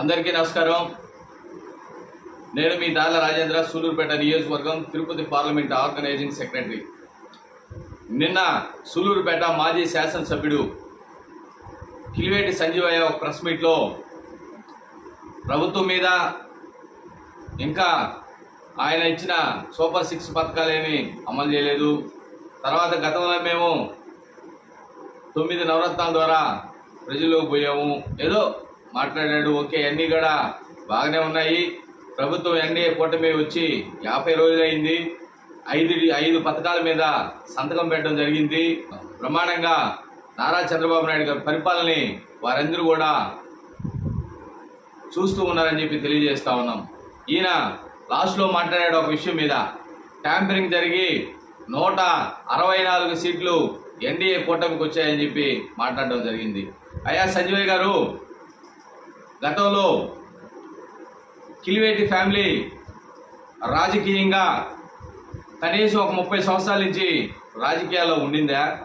అందరికీ నమస్కారం. నేను మీ దాల రాజేంద్ర సూలూరుపేట నియోజకవర్గం తిరుపతి పార్లమెంట్ ఆర్గనైజింగ్ సెక్రటరీ. నిన్న సూలూరుపేట మాజీ శాసనసభ్యుడు కిలివేటి సంజీవయ్య ఒక ప్రెస్ మీట్లో ప్రభుత్వం మీద ఇంకా ఆయన ఇచ్చిన సూపర్ సిక్స్ పథకాలేమి అమలు చేయలేదు. తర్వాత గతంలో మేము తొమ్మిది నవరత్నాల ద్వారా ప్రజల్లోకి పోయాము. ఏదో మాట్లాడాడు ఓకే అన్నీ కూడా బాగానే ఉన్నాయి. ప్రభుత్వం ఎన్డీఏ కూటమి వచ్చి యాభై రోజులైంది. ఐదు ఐదు పథకాల మీద సంతకం పెట్టడం జరిగింది. ప్రమాణంగా నారా చంద్రబాబు నాయుడు గారి పరిపాలనని వారందరూ కూడా చూస్తూ ఉన్నారని చెప్పి తెలియజేస్తా ఉన్నాం. ఈయన లాస్ట్లో మాట్లాడాడు ఒక విషయం మీద. ట్యాంపరింగ్ జరిగి నూట అరవై నాలుగు సీట్లు ఎన్డీఏ కూటమికి వచ్చాయని చెప్పి మాట్లాడడం జరిగింది. అయ్యా సంజయ్ గారు గతంలో కిలివేటి ఫ్యామిలీ రాజకీయంగా కనీసం ఒక ముప్పై సంవత్సరాల నుంచి రాజకీయాల్లో ఉండిందా?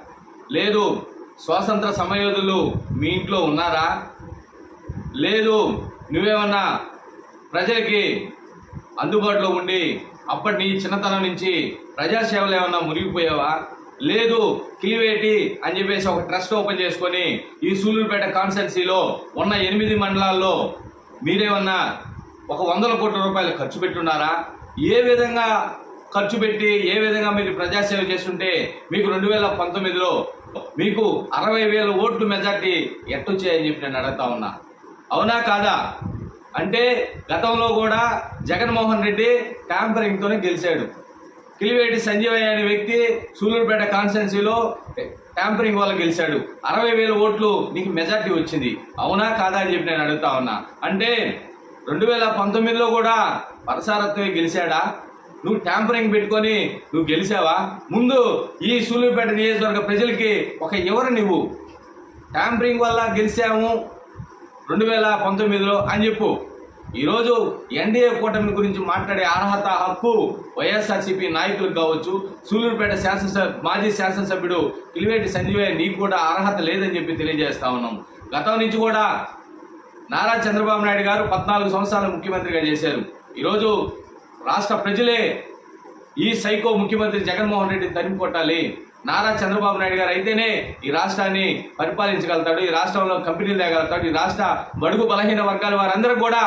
లేదు. స్వాతంత్ర సమయోధులు మీ ఇంట్లో ఉన్నారా? లేదు. నువ్వేమన్నా ప్రజలకి అందుబాటులో ఉండి అప్పటి నీ చిన్నతనం నుంచి ప్రజాసేవలు ఏమన్నా మురిగిపోయావా లేదు కిలివేటి అని చెప్పేసి ఒక ట్రస్ట్ ఓపెన్ చేసుకొని ఈ సూళ్ళూరుపేట కాన్స్టెన్సీలో ఉన్న ఎనిమిది మండలాల్లో మీరేమన్నా ఒక వందల కోట్ల రూపాయలు ఖర్చు పెట్టున్నారా? ఏ విధంగా ఖర్చు పెట్టి ఏ విధంగా మీరు ప్రజాసేవ చేస్తుంటే మీకు రెండు వేల పంతొమ్మిదిలో మీకు అరవై వేల ఓట్లు మెజార్టీ ఎట్టొచ్చాయని చెప్పి నేను అడుగుతా ఉన్నా. అవునా కాదా? అంటే గతంలో కూడా జగన్మోహన్ రెడ్డి ట్యాంపరింగ్తోనే గెలిచాడు. కిలివేటి సంజీవయ్య అనే వ్యక్తి సూలూరుపేట కాన్స్టిట్యున్సీలో ట్యాంపరింగ్ వల్ల గెలిచాడు. అరవై వేల ఓట్లు నీకు మెజార్టీ వచ్చింది. అవునా కాదా అని చెప్పి నేను అడుగుతా ఉన్నా. అంటే రెండు వేల పంతొమ్మిదిలో కూడా పరసారత్వే గెలిచాడా? నువ్వు ట్యాంపరింగ్ పెట్టుకొని నువ్వు గెలిచావా? ముందు ఈ సూలూరుపేట నియోజకవర్గ ప్రజలకి ఒక ఎవరు నువ్వు ట్యాంపరింగ్ వల్ల గెలిచాము రెండు వేల పంతొమ్మిదిలో అని చెప్పు. ఈరోజు ఎన్డీఏ కూటమి గురించి మాట్లాడే అర్హత హక్కు వైఎస్ఆర్సీపీ నాయకులకు కావచ్చు. సూలూరుపేట శాసనసభ మాజీ శాసనసభ్యుడు కిలివేటి సంజీవయ్య నీకు కూడా అర్హత లేదని చెప్పి తెలియజేస్తా ఉన్నాం. గతం నుంచి కూడా నారా చంద్రబాబు నాయుడు గారు పద్నాలుగు సంవత్సరాలు ముఖ్యమంత్రిగా చేశారు. ఈరోజు రాష్ట్ర ప్రజలే ఈ సైకో ముఖ్యమంత్రి జగన్మోహన్ రెడ్డి తరిమి కొట్టాలి. నారా చంద్రబాబు నాయుడు గారు అయితేనే ఈ రాష్ట్రాన్ని పరిపాలించగలుగుతాడు ఈ రాష్ట్రంలో కంపెనీలు తేగలుగుతాడు ఈ రాష్ట్ర బడుగు బలహీన వర్గాల వారందరూ కూడా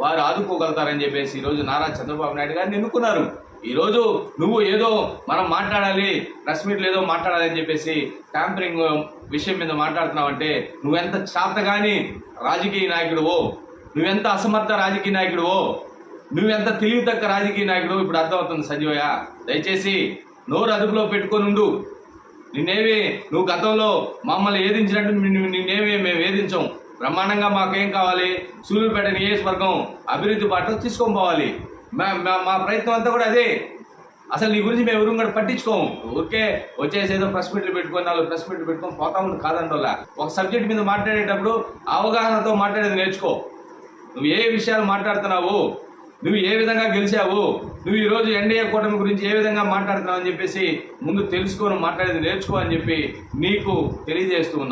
వారు ఆదుకోగలుగుతారని చెప్పేసి ఈరోజు నారా చంద్రబాబు నాయుడు గారిని ఎన్నుకున్నారు. ఈరోజు నువ్వు ఏదో మనం మాట్లాడాలి ప్రెస్ మీట్లు ఏదో మాట్లాడాలి అని చెప్పేసి ట్యాంపరింగ్ విషయం మీద మాట్లాడుతున్నావంటే నువ్వెంత చాతగాని రాజకీయ నాయకుడువో నువ్వెంత అసమర్థ రాజకీయ నాయకుడువో నువ్వెంత తెలివి తక్క రాజకీయ నాయకుడు ఇప్పుడు అర్థమవుతుంది సంజీవయ్య. దయచేసి నోరు అదుపులో పెట్టుకొని ఉండు. నిన్నేమి నువ్వు గతంలో మమ్మల్ని ఏదించినట్టు నిన్నేమి మేము వేధించాం. బ్రహ్మాండంగా మాకేం కావాలి? సూర్యుపేట నియోజకవర్గం అభివృద్ధి బాట తీసుకొని పోవాలి. మా- మా- మా ప్రయత్నం అంతా కూడా అదే. అసలు నీ గురించి మేము ఎవరు కూడా పట్టించుకోము. ఊరికే వచ్చేసి ఏదో ప్రెస్ మీట్లు పెట్టుకొని నాలుగు ప్రెస్ మీట్లు పెట్టుకొని పోతా ఉంది కాదంటోలా ఒక సబ్జెక్ట్ మీద మాట్లాడేటప్పుడు అవగాహనతో మాట్లాడేది నేర్చుకో. నువ్వు ఏ విషయాలు మాట్లాడుతున్నావు? నువ్వు ఏ విధంగా గెలిచావు? నువ్వు ఈరోజు ఎన్డీఏ కూటమి గురించి ఏ విధంగా మాట్లాడుతున్నావు అని చెప్పేసి ముందు తెలుసుకొని మాట్లాడేది నేర్చుకో అని చెప్పి నీకు తెలియజేస్తూ ఉన్నా